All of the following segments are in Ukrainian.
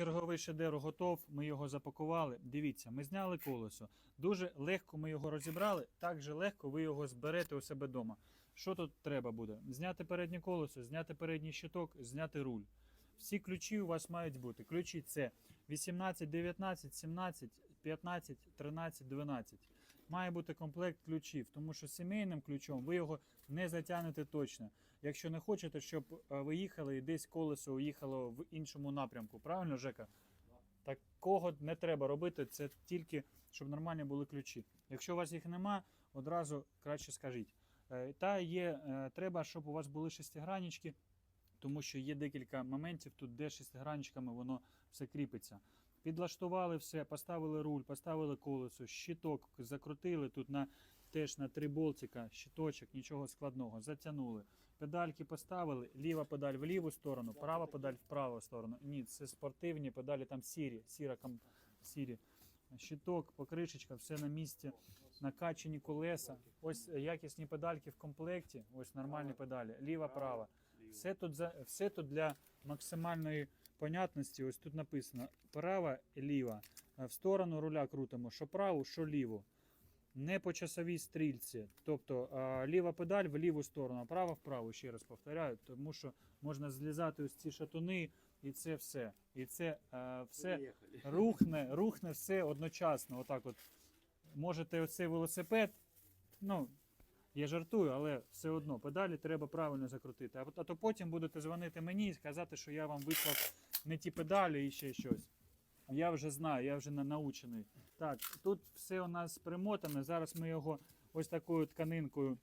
черговий шедевр готов. Ми його запакували. Дивіться, ми зняли колесо. Дуже легко ми його розібрали. Так же легко ви його зберете у себе вдома. Що тут треба буде? Зняти переднє колесо, зняти передній щиток, зняти руль. Всі ключі у вас мають бути. Ключі це 18, 19, 17, 15, 13, 12. Має бути комплект ключів, тому що сімейним ключом ви його не затягнете точно. Якщо не хочете, щоб е, ви їхали і десь колесо уїхало в іншому напрямку. Правильно, Жека? Такого не треба робити, це тільки щоб нормальні були ключі. Якщо у вас їх нема, одразу краще скажіть. Е, Та є, е, треба, щоб у вас були шестиграннички, тому що є декілька моментів тут, де шестигранничками воно все кріпиться. Підлаштували все, поставили руль, поставили колесо, щиток закрутили тут на теж на три болтика, щиточок, нічого складного. Затягнули. Педальки поставили, ліва педаль в ліву сторону, права педаль в праву сторону. Ні, це спортивні педалі, там сірі, сіра сірі. Щиток, покришечка, все на місці, накачані колеса. Ось якісні педальки в комплекті, ось нормальні педалі, ліва, права. Все тут, за, все тут для максимальної понятності. Ось тут написано права і ліва. Е, В сторону руля крутимо, що праву, що ліву. Не по часовій стрільці. Тобто е, ліва педаль в ліву сторону, а права в праву, ще раз повторяю, тому що можна злізати ось ці шатуни, і це все. І це е, все рухне, рухне все одночасно. Отак от. Можете оцей велосипед, ну, я жартую, але все одно педалі треба правильно закрутити. А, а то потім будете дзвонити мені і сказати, що я вам вислав не ті педалі і ще щось. Я вже знаю, я вже на- научений. Так, тут все у нас примотане. Зараз ми його ось такою тканинкою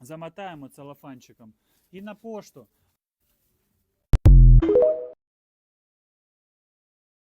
замотаємо целофанчиком. І на пошту.